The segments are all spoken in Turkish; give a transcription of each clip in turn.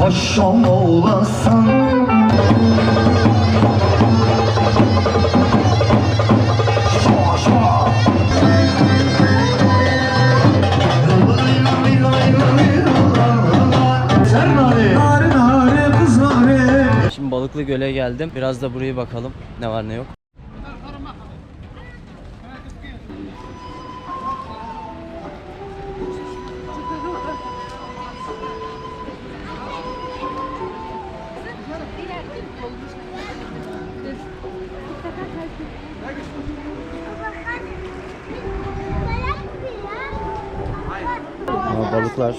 Paşam nare kız nare Şimdi Balıklı Göl'e geldim. Biraz da buraya bakalım. Ne var ne yok. Balıklar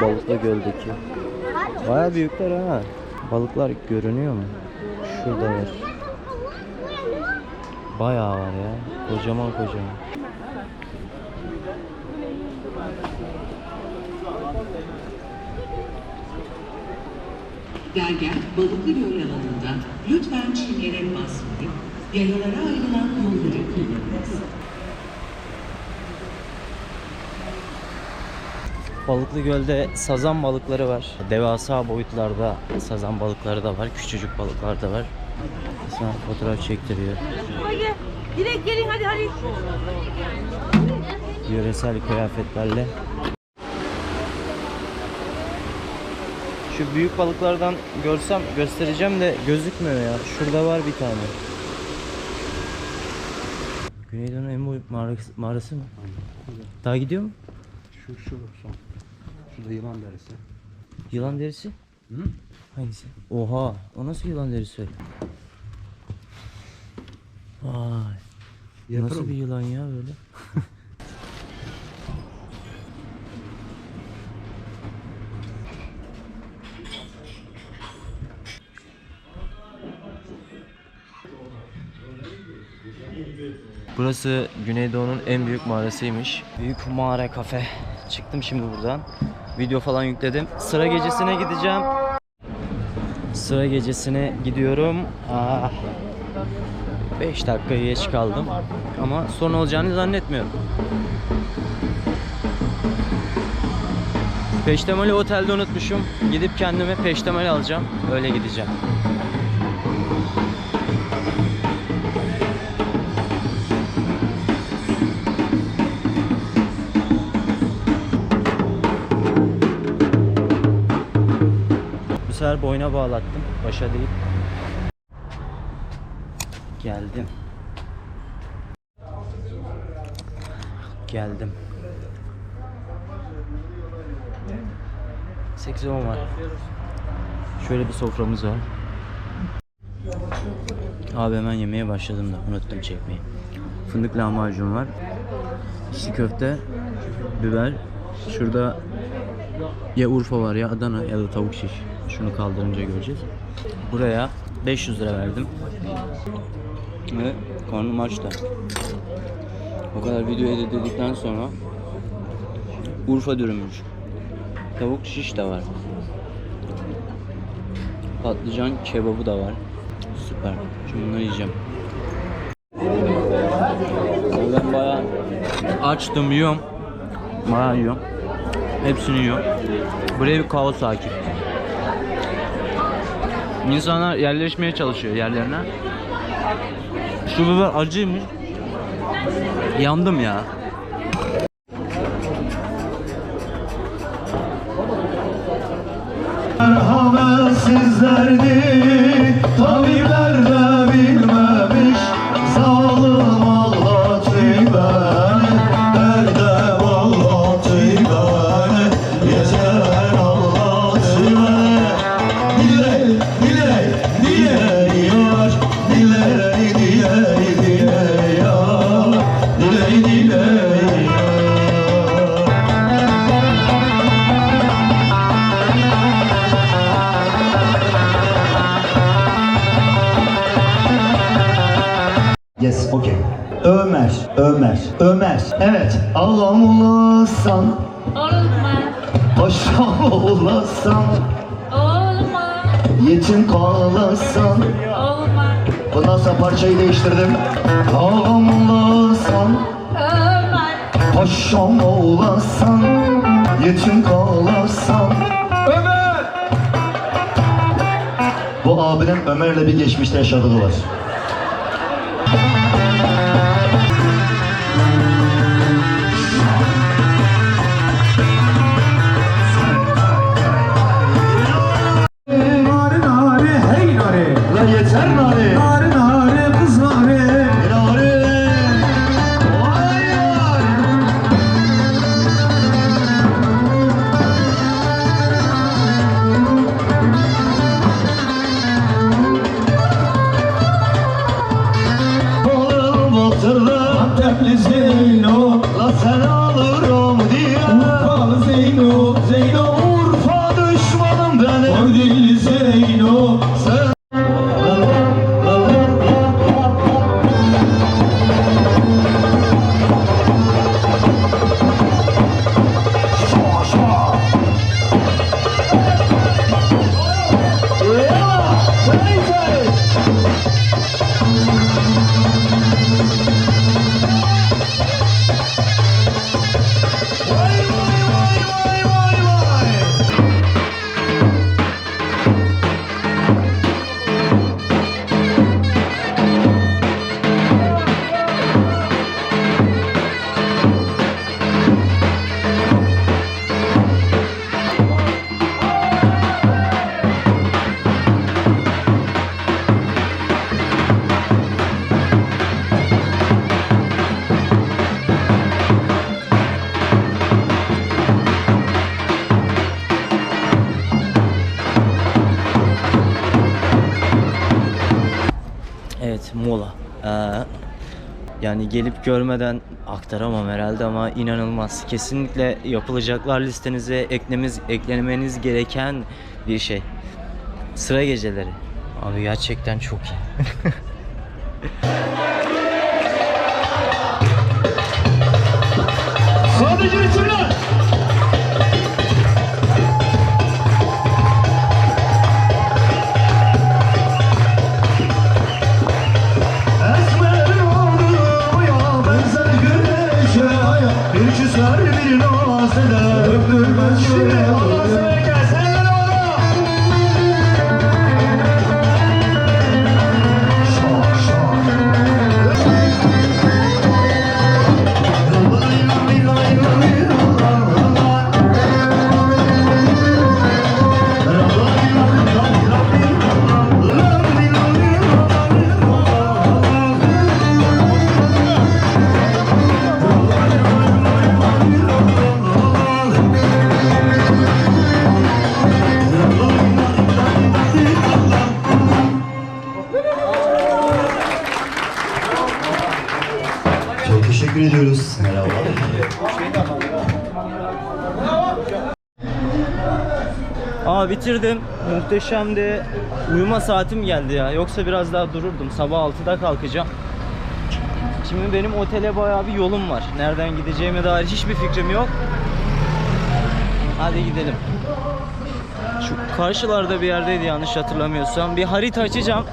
Balıklı Göl'deki. Baya büyükler ha. Balıklar görünüyor mu? Şurada var. Bayağı var ya. Kocaman kocaman. Dergen Balıklı Göl alanında lütfen çimlere basmayın. Yayalara ayrılan yolları kullanınız. Balıklı Göl'de sazan balıkları var. Devasa boyutlarda sazan balıkları da var. Küçücük balıklar da var. Sana fotoğraf çektiriyor. Hadi. Direkt gelin hadi hadi. Yöresel kıyafetlerle. Şu büyük balıklardan görsem göstereceğim de gözükmüyor ya. Şurada var bir tane. Güneydoğu'nun en büyük mağarası, mağarası mı? Daha gidiyor mu? Şu şu son. Şurada yılan derisi. Yılan derisi? Hı? Hangisi? Oha, o nasıl yılan derisi? Vay. Nasıl Yatırım. bir yılan ya böyle? Burası Güneydoğu'nun en büyük mağarasıymış. Büyük mağara kafe. Çıktım şimdi buradan. Video falan yükledim. Sıra gecesine gideceğim. Sıra gecesine gidiyorum. Ah. 5 dakika geç kaldım. Ama sorun olacağını zannetmiyorum. Peştemali otelde unutmuşum. Gidip kendime peştemal alacağım. Öyle gideceğim. Sefer boyuna bağlattım. Başa değil. Geldim. Geldim. 8 10 var. Şöyle bir soframız var. Abi hemen yemeye başladım da unuttum çekmeyi. Fındık lahmacun var. İçli köfte, biber. Şurada ya Urfa var ya Adana ya da tavuk şiş. Şunu kaldırınca göreceğiz. Buraya 500 lira verdim. Ve karnım aç da. O kadar video editledikten sonra Urfa dürümmüş. Tavuk şiş de var. Patlıcan kebabı da var. Süper. Şimdi bunları yiyeceğim. Ben bayağı açtım yiyorum. Bayağı yiyorum. Hepsini yiyorum. Buraya bir kaos hakim. İnsanlar yerleşmeye çalışıyor yerlerine. Şu biber acıymış. Yandım ya. Merhametsizlerdi Tabipler de Ömer, Ömer, Ömer. Evet, Allah'ım olasam, Olma. paşam olasam, Olma. yetim kalasam. Olma. Bundan sonra parçayı değiştirdim. Ağam olasam, Ömer. paşam olasam, yetim kalasam. Ömer! Bu abinin Ömer'le bir geçmişte yaşadığı var. Zeyno La Evet mola. Ee, yani gelip görmeden aktaramam herhalde ama inanılmaz. Kesinlikle yapılacaklar listenize eklememiz, eklemeniz gereken bir şey. Sıra geceleri. Abi gerçekten çok iyi. Sadece ritimler teşekkür ediyoruz. Merhaba. Aa bitirdim. Muhteşemdi. Uyuma saatim geldi ya. Yoksa biraz daha dururdum. Sabah 6'da kalkacağım. Şimdi benim otele bayağı bir yolum var. Nereden gideceğime dair hiçbir fikrim yok. Hadi gidelim. Şu karşılarda bir yerdeydi yanlış hatırlamıyorsam. Bir harita açacağım.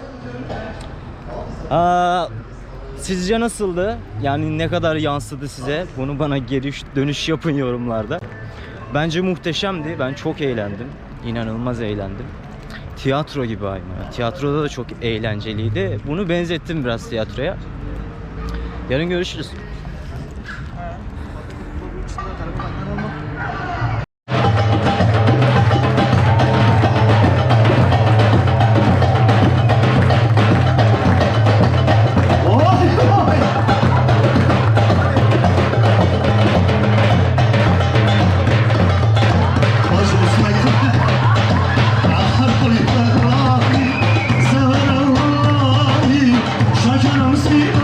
Aa, sizce nasıldı? Yani ne kadar yansıdı size? Bunu bana geri dönüş yapın yorumlarda. Bence muhteşemdi. Ben çok eğlendim. İnanılmaz eğlendim. Tiyatro gibi aynı. Tiyatroda da çok eğlenceliydi. Bunu benzettim biraz tiyatroya. Yarın görüşürüz.